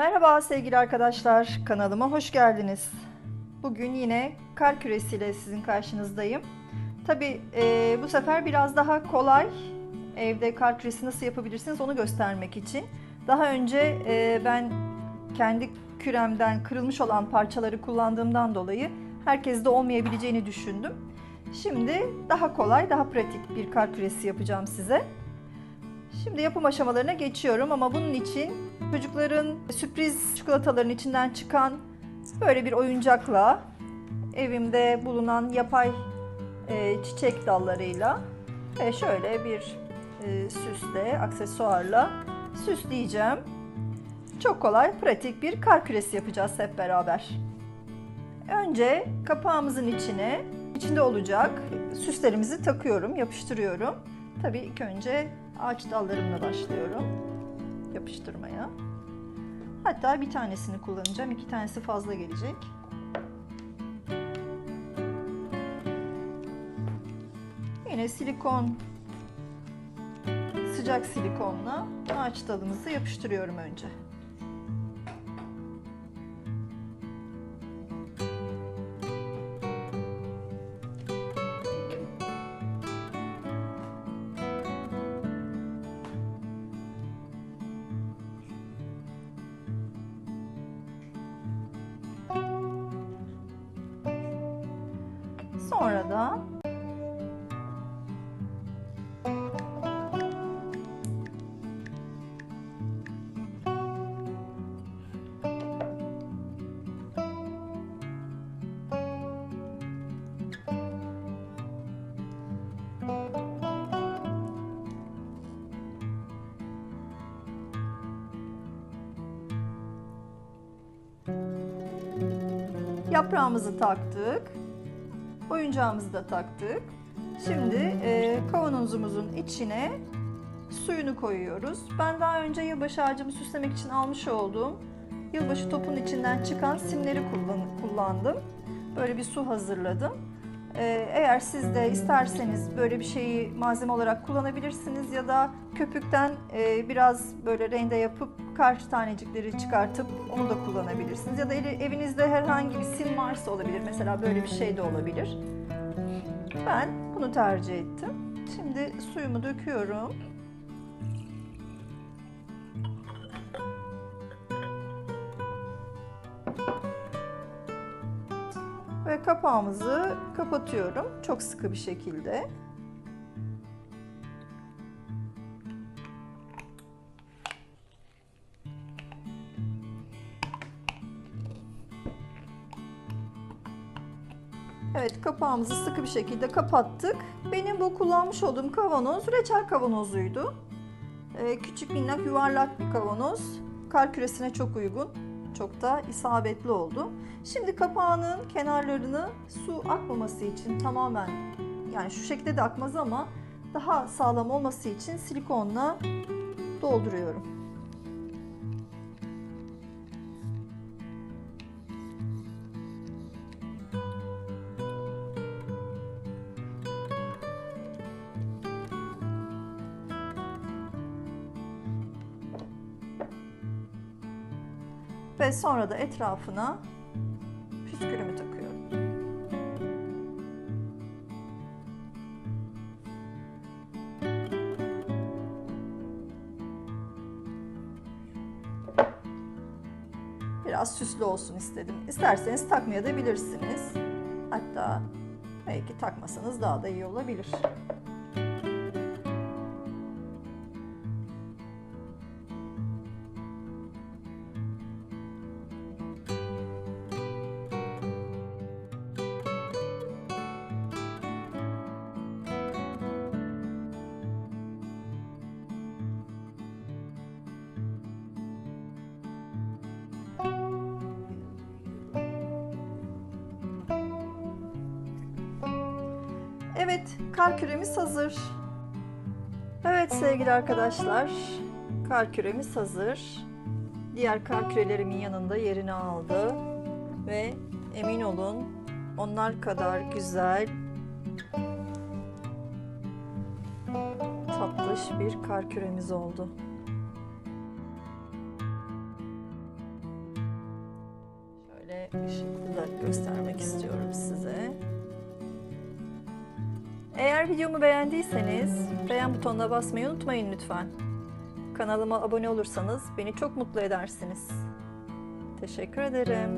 Merhaba sevgili arkadaşlar, kanalıma hoş geldiniz. Bugün yine kar küresiyle sizin karşınızdayım. Tabi bu sefer biraz daha kolay evde kar küresi nasıl yapabilirsiniz onu göstermek için. Daha önce e, ben kendi küremden kırılmış olan parçaları kullandığımdan dolayı herkeste olmayabileceğini düşündüm. Şimdi daha kolay, daha pratik bir kar küresi yapacağım size. Şimdi yapım aşamalarına geçiyorum ama bunun için çocukların sürpriz çikolataların içinden çıkan böyle bir oyuncakla evimde bulunan yapay e, çiçek dallarıyla ve şöyle bir e, süsle, aksesuarla süsleyeceğim. Çok kolay, pratik bir kar küresi yapacağız hep beraber. Önce kapağımızın içine, içinde olacak süslerimizi takıyorum, yapıştırıyorum. Tabii ilk önce ağaç dallarımla başlıyorum yapıştırmaya. Hatta bir tanesini kullanacağım, iki tanesi fazla gelecek. Yine silikon, sıcak silikonla ağaç dalımızı yapıştırıyorum önce. Sonra da yaprağımızı taktık. Oyuncağımızı da taktık. Şimdi e, kavanozumuzun içine suyunu koyuyoruz. Ben daha önce yılbaşı ağacımı süslemek için almış olduğum yılbaşı topun içinden çıkan simleri kullan, kullandım. Böyle bir su hazırladım. E, eğer siz de isterseniz böyle bir şeyi malzeme olarak kullanabilirsiniz ya da köpükten e, biraz böyle rende yapıp kar tanecikleri çıkartıp onu da kullanabilirsiniz. Ya da evinizde herhangi bir sim varsa olabilir. Mesela böyle bir şey de olabilir. Ben bunu tercih ettim. Şimdi suyumu döküyorum. Kapağımızı kapatıyorum. Çok sıkı bir şekilde. Evet kapağımızı sıkı bir şekilde kapattık. Benim bu kullanmış olduğum kavanoz reçel kavanozuydu. Ee, küçük minnak yuvarlak bir kavanoz. Kar küresine çok uygun. Çok da isabetli oldu. Şimdi kapağının kenarlarını su akmaması için tamamen yani şu şekilde de akmaz ama daha sağlam olması için silikonla dolduruyorum. Ve sonra da etrafına püskülümü takıyorum. Biraz süslü olsun istedim. İsterseniz takmaya. Hatta belki takmasanız daha da iyi olabilir. Evet, kar küremiz hazır. Evet sevgili arkadaşlar, kar küremiz hazır. Diğer kar kürelerimin yanında yerini aldı ve emin olun onlar kadar güzel tatlış bir kar küremiz oldu. ışıklı da göstermek istiyorum size. Eğer videomu beğendiyseniz beğen butonuna basmayı unutmayın lütfen. Kanalıma abone olursanız beni çok mutlu edersiniz. Teşekkür ederim.